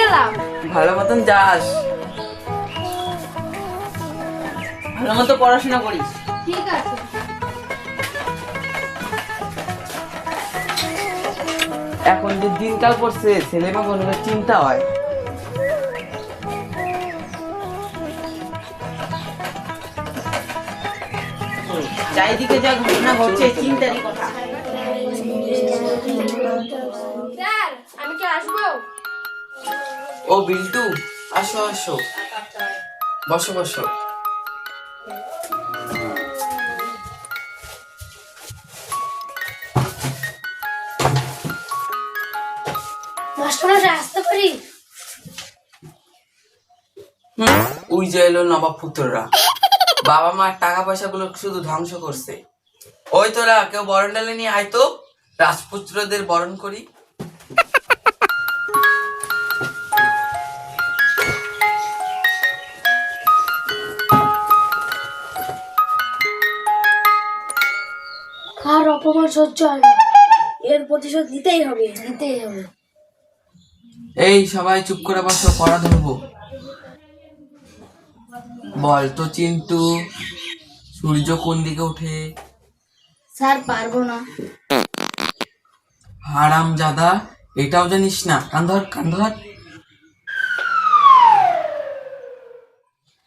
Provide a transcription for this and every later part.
গেলাম। ভালো মতন যাস। ভালো মতো পড়াশোনা করিস। ঠিক আছে। এখন যে দিনকাল পড়ছে ছেলে বা বোনের চিন্তা হয়। চারিদিকে যা ঘটনা ঘটছে চিন্তারই কথা। স্যার আমি কি আসব? ও বিল্টু আসো আসো। বসো বসো। ওই যে এলো নবাব পুত্ররা। বাবা মার টাকা পয়সা গুলো শুধু ধ্বংস করছে। ওই তোরা কেউ বরণ ডালে নিয়ে আয় তো। রাজপুত্রদের বরণ করি। কার অপমান সহ্য হয় না? এর প্রতিশোধ নিতেই হবে নিতেই হবে। এই সবাই চুপ করে বসো পড়া ধরবো। বল তো চিন্টু সূর্য কোন দিকে ওঠে? স্যার পারব না। হারাম জাদা এটাও জানিস না? কান্ধর কান্ধর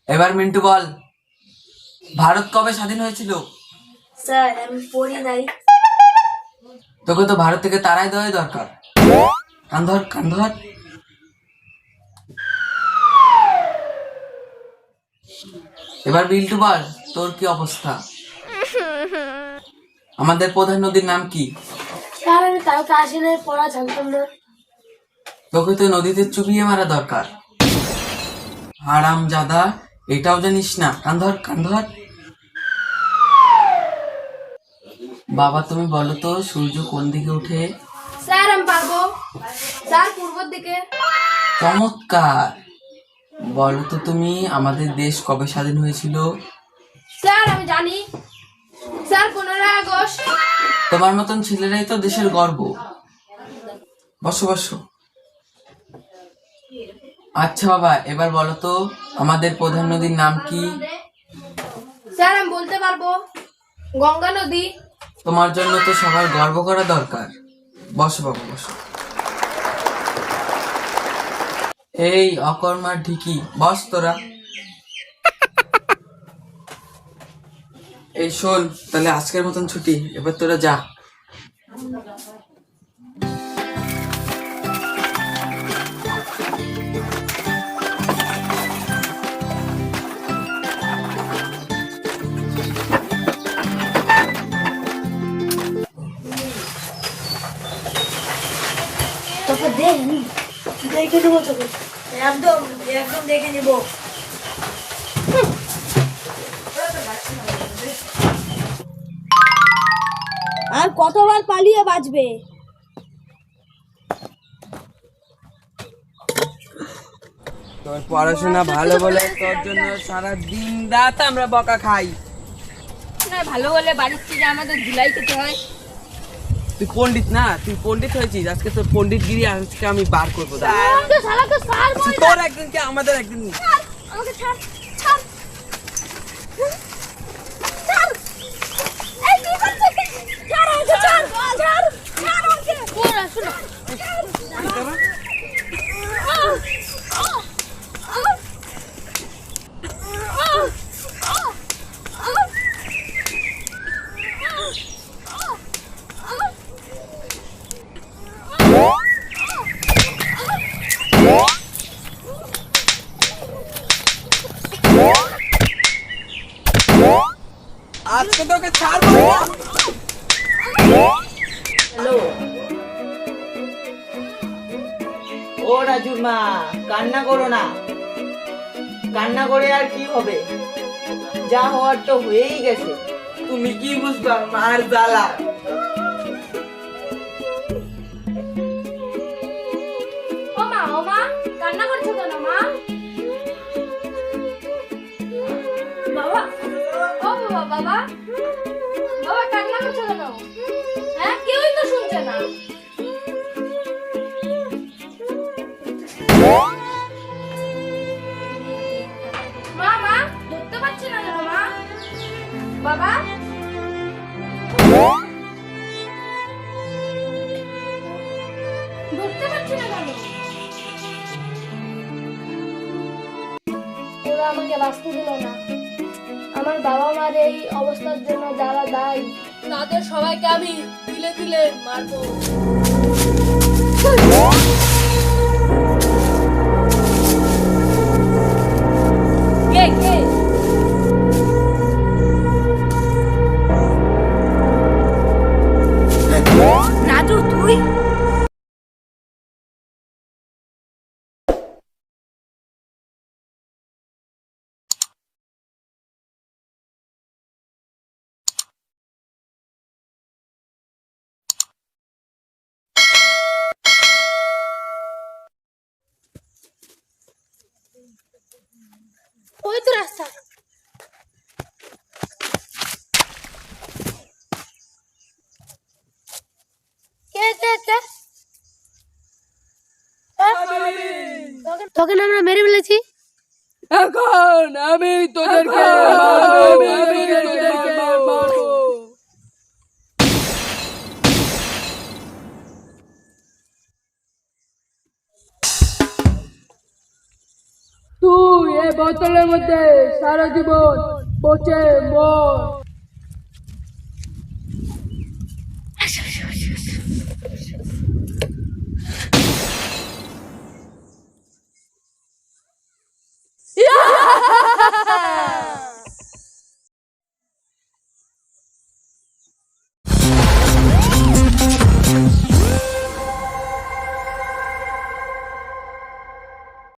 এবার মিন্টু বল ভারত কবে স্বাধীন হয়েছিল? স্যার আমি পড়ি নাই। তোকে তো ভারত থেকে তারাই দেওয়াই দরকার। কান্ধর কান্ধর এবার বিল্টু বল তোর কি অবস্থা? আমাদের প্রধান নদীর নাম কি? স্যার আমি কালকে আসলে পড়া জানতাম না। তোকে তো নদীতে চুবিয়ে মারা দরকার। আরাম জাদা এটাও জানিস না। কান্ধর কান্ধর বাবা তুমি বলো তো সূর্য কোন দিকে ওঠে স্যার আমি পারব। স্যার পূর্বর দিকে। চমৎকার। বলো তো তুমি আমাদের দেশ কবে স্বাধীন হয়েছিল? স্যার আমি জানি। স্যার পনেরোই আগস্ট। তোমার মতন ছেলেরাই তো দেশের গর্ব। বসো বসো। আচ্ছা বাবা এবার বলো তো আমাদের প্রধান নদীর নাম কি? স্যার আমি বলতে পারব। গঙ্গা নদী। তোমার জন্য তো সবার গর্ব করা দরকার। বসো বাবু, বসো। এই অকর্মার ঢিকি, বস তোরা। এই শোন, তাহলে আজকের মতন ছুটি, এবার তোরা যা। দেখে নেব তোকে একদম একদম দেখে নেব। আর কতবার পালিয়ে বাঁচবে? তোর পড়াশোনা ভালো বলে তোর জন্য সারা দিন রাত আমরা বকা খাই। না ভালো বলে বাড়ির থেকে আমাদের ধুলাই খেতে হয়। তুই পন্ডিত না তুই পন্ডিত হয়েছিস আজকে তোর পন্ডিত গিরি আজকে আমি বার করব তোর একদিন কি? আমাদের একদিন আমাকে ছাড়। তোকে ছাড়বো হ্যালো। ও রাজুর মা কান্না করো না। কান্না করে আর কি হবে? যা হওয়ার হয়েই গেছে। তুমি কি বুঝবা মার জ্বালা? কান্না করছ কেন মা? বাবা। বাবা কান্না করছ হ্যাঁ আমাকে বাঁচতে দিল না। আমার বাবা মার এই অবস্থার জন্য যারা দায়ী তাদের সবাইকে আমি তিলে তুলে মারবো। ওই তো রাস্তা। কে কে কে? তোকে আমরা মেরে ফেলেছি? এখন আমি তোদেরকে বোতলের মধ্যে সারা জীবন পচে মর।